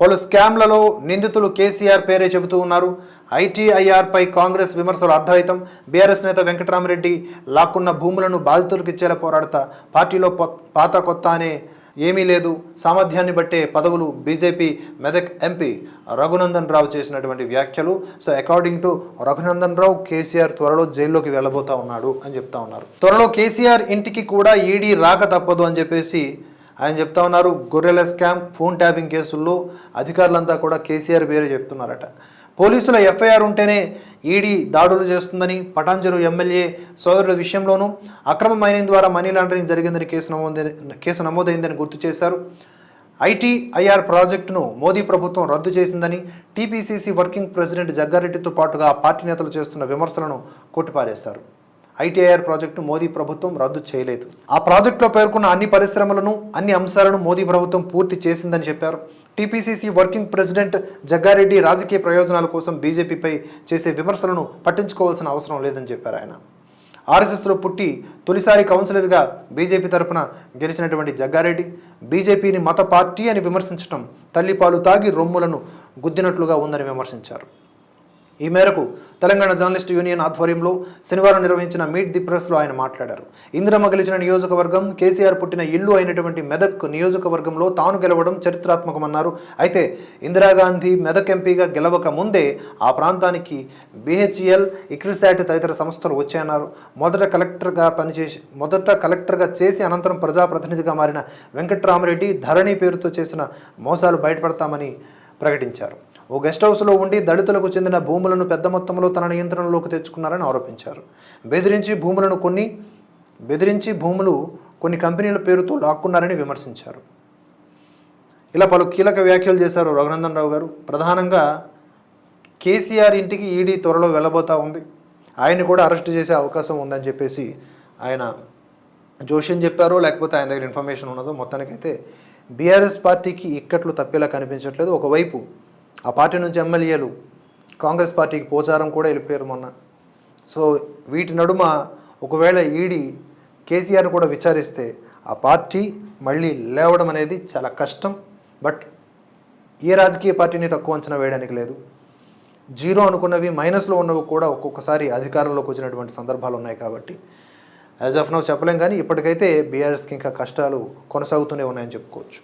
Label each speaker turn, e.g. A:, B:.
A: పలు స్కామ్లలో నిందితులు కేసీఆర్ పేరే చెబుతూ ఉన్నారు. ఐటీఐఆర్పై కాంగ్రెస్ విమర్శలు అర్ధరహితం బీఆర్ఎస్ నేత వెంకటరామరెడ్డి లాక్కున్న భూములను బాధితులకు ఇచ్చేలా పోరాడతా. పార్టీలో పాత కొత్త అనే ఏమీ లేదు. సామర్థ్యాన్ని బట్టే పదవులు బీజేపీ మెదక్ ఎంపీ రఘునందన్ రావు చేసినటువంటి వ్యాఖ్యలు. So according to Raghunandan Rao KCR త్వరలో జైల్లోకి వెళ్ళబోతా ఉన్నాడు అని చెప్తా ఉన్నారు. త్వరలో కేసీఆర్ ఇంటికి కూడా ఈడీ రాక తప్పదు అని చెప్పేసి ఆయన చెప్తా ఉన్నారు గొర్రెల స్కామ్ ఫోన్ ట్యాపింగ్ కేసుల్లో అధికారులంతా కూడా కేసీఆర్ పేరే చెప్తున్నారట. పోలీసుల ఎఫ్ఐఆర్ ఉంటేనే ఈడీ దాడులు చేస్తుందని పటాంజరు ఎమ్మెల్యే సోదరుల విషయంలోనూ అక్రమ మైనింగ్ ద్వారా మనీ లాండరింగ్ జరిగిందని కేసు నమోదైన కేసు నమోదైందని గుర్తు చేశారు. ఐటీఐఆర్ ప్రాజెక్టును మోదీ ప్రభుత్వం రద్దు చేసిందని టీపీసీసీ వర్కింగ్ ప్రెసిడెంట్ జగ్గారెడ్డితో పాటుగా పార్టీ నేతలు చేస్తున్న విమర్శలను కొట్టిపారేశారు. ఐటీఐఆర్ ప్రాజెక్టు మోదీ ప్రభుత్వం రద్దు చేయలేదు. ఆ ప్రాజెక్టులో పేర్కొన్న అన్ని పరిశ్రమలను అన్ని అంశాలను మోదీ ప్రభుత్వం పూర్తి చేసిందని చెప్పారు. టీపీసీసీ వర్కింగ్ ప్రెసిడెంట్ జగ్గారెడ్డి రాజకీయ ప్రయోజనాల కోసం బీజేపీపై చేసే విమర్శలను పట్టించుకోవాల్సిన అవసరం లేదని చెప్పారు ఆయన. ఆర్ఎస్ఎస్లో పుట్టి తొలిసారి కౌన్సిలర్గా బీజేపీ తరఫున గెలిచినటువంటి జగ్గారెడ్డి బీజేపీని మత పార్టీ అని విమర్శించడం తల్లిపాలు తాగి రొమ్ములను గుద్దినట్లుగా ఉందని విమర్శించారు. ఈ మేరకు తెలంగాణ జర్నలిస్ట్ యూనియన్ ఆధ్వర్యంలో శనివారం నిర్వహించిన మీట్ ది ప్రెస్లో ఆయన మాట్లాడారు. ఇందిరమ్మ గెలిచిన నియోజకవర్గం కేసీఆర్ పుట్టిన ఇల్లు అయినటువంటి మెదక్ నియోజకవర్గంలో తాను గెలవడం చరిత్రాత్మకమన్నారు. అయితే ఇందిరాగాంధీ మెదక్ ఎంపీగా గెలవక ముందే ఆ ప్రాంతానికి బీహెచ్ఎల్ ఇక్రిసాట్ తదితర సంస్థలు వచ్చాయన్నారు. మొదట కలెక్టర్గా పనిచేసి మొదట కలెక్టర్గా చేసి అనంతరం ప్రజాప్రతినిధిగా మారిన వెంకట్రామరెడ్డి ధరణి పేరుతో చేసిన మోసాలు బయటపడతామని ప్రకటించారు. ఓ గెస్ట్ హౌస్లో ఉండి దళితులకు చెందిన భూములను పెద్ద మొత్తంలో తన నియంత్రణలోకి తెచ్చుకున్నారని ఆరోపించారు. బెదిరించి భూములను కొన్ని బెదిరించి భూములు కొన్ని కంపెనీల పేరుతో లాక్కున్నారని విమర్శించారు. ఇలా పలు కీలక వ్యాఖ్యలు చేశారు రఘునందన్ రావు గారు. ప్రధానంగా కేసీఆర్ ఇంటికి ఈడీ త్వరలో వెళ్ళబోతా ఉంది. ఆయన్ని కూడా అరెస్ట్ చేసే అవకాశం ఉందని చెప్పేసి ఆయన జోషిని చెప్పారో లేకపోతే ఆయన దగ్గర ఇన్ఫర్మేషన్ ఉన్నదో మొత్తానికైతే బీఆర్ఎస్ పార్టీకి ఇక్కట్లు తప్పేలా కనిపించట్లేదు. ఒకవైపు ఆ పార్టీ నుంచి ఎమ్మెల్యేలు కాంగ్రెస్ పార్టీకి పోచారం కూడా వెళ్ళిపోయారు మొన్న. సో వీటి నడుమ ఒకవేళ ఈడీ కేసీఆర్ కూడా విచారిస్తే ఆ పార్టీ మళ్ళీ లేవడం అనేది చాలా కష్టం. బట్ ఏ రాజకీయ పార్టీని తక్కువ అంచనా వేయడానికి లేదు. జీరో అనుకున్నవి మైనస్లో ఉన్నవి కూడా ఒక్కొక్కసారి అధికారంలోకి వచ్చినటువంటి సందర్భాలు ఉన్నాయి కాబట్టి యాజ్ ఆఫ్ నౌ చెప్పలేం కానీ ఇప్పటికైతే బీఆర్ఎస్కి ఇంకా కష్టాలు కొనసాగుతూనే ఉన్నాయని చెప్పుకోవచ్చు.